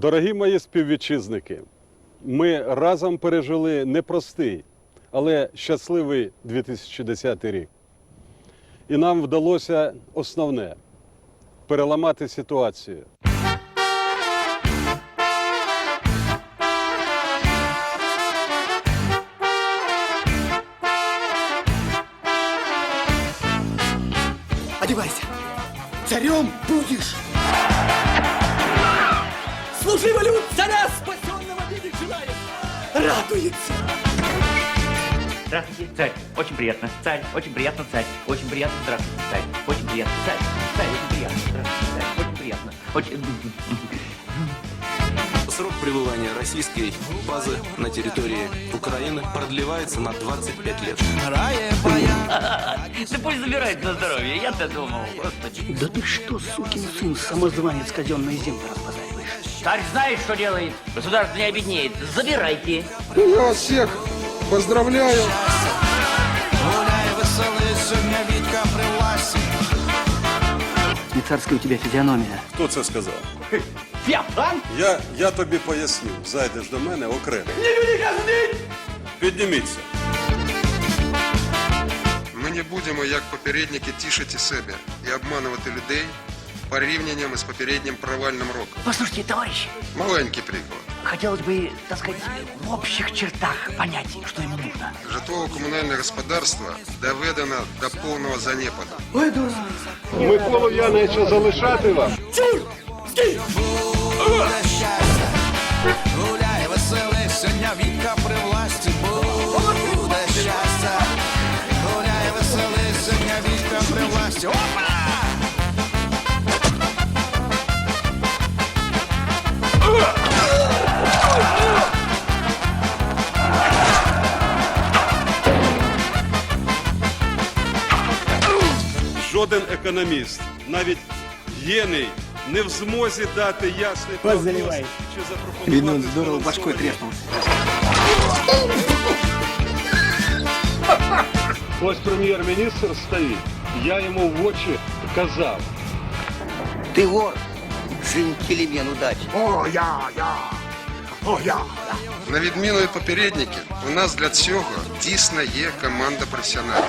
Дорогі мої співвітчизники, ми разом пережили непростий, але щасливий 2010 рік. І нам вдалося основне переламати ситуацію. Одевайся. Царем будешь. Служи волю царя, спасенного видеть желает. Радуется. Здравствуйте, царь. Очень приятно. Царь. Очень приятно, царь. Очень приятно. Здравствуйте, царь. Очень приятно, царь. Царь, очень приятно. Здравствуйте, царь. Очень приятно. Очень... Срок пребывания российской базы на территории Украины продлевается на 25 лет. Да пусть забирает на здоровье. Я-то думал. Господи. Да ты что, сукин сын, самозванец казенной земли разбазариваешь? Царь знает, что делает. Государство не обеднеет. Забирайте. Я вас всех поздравляю. Не царская у тебя физиономия. Хто це сказав? Я пан? Я, я тобі поясню. Зайдеш до мене окремо. Підніміться. Ми не будемо, як попередники, тішити себе і обманувати людей порівнянням із попереднім провальним роком. Послушайте, товарищи, Маленький приклад. хотелось бы, так сказать, в общих чертах понять, что ему нужно. Житлово-комунальне господарство доведено до повного занепаду. Миколу Яновича залишати вам. Гуляй, веселися, вітка при власті буде щастя. Гуляй, веселися, вітка при власті. Опа! Жоден економіст, навіть гений, не в змозі дати ясний прогноз чи запропонувати Видно, он здорово башкой збалансовані треснулся. Ось прем'єр-міністр стоїть. Я йому в очі казав. Ты вор, сын Келемен удачи. На відміну від попередників, у нас для цього дійсно є команда професіоналів.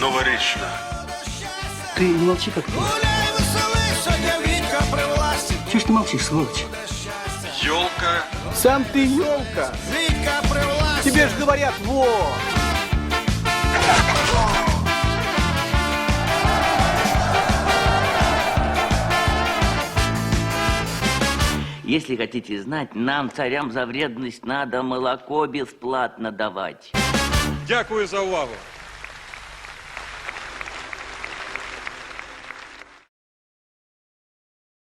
новорічна Ты не молчи как ты. Гуляй, веселися, вітка при власті. Чего ж ты молчишь, сволочь? йолка. Сам ты елка. Вітка при власті. Тебе ж говорят, во. Если хотите знать, нам, царям, за вредность надо молоко бесплатно давать. Дякую за увагу.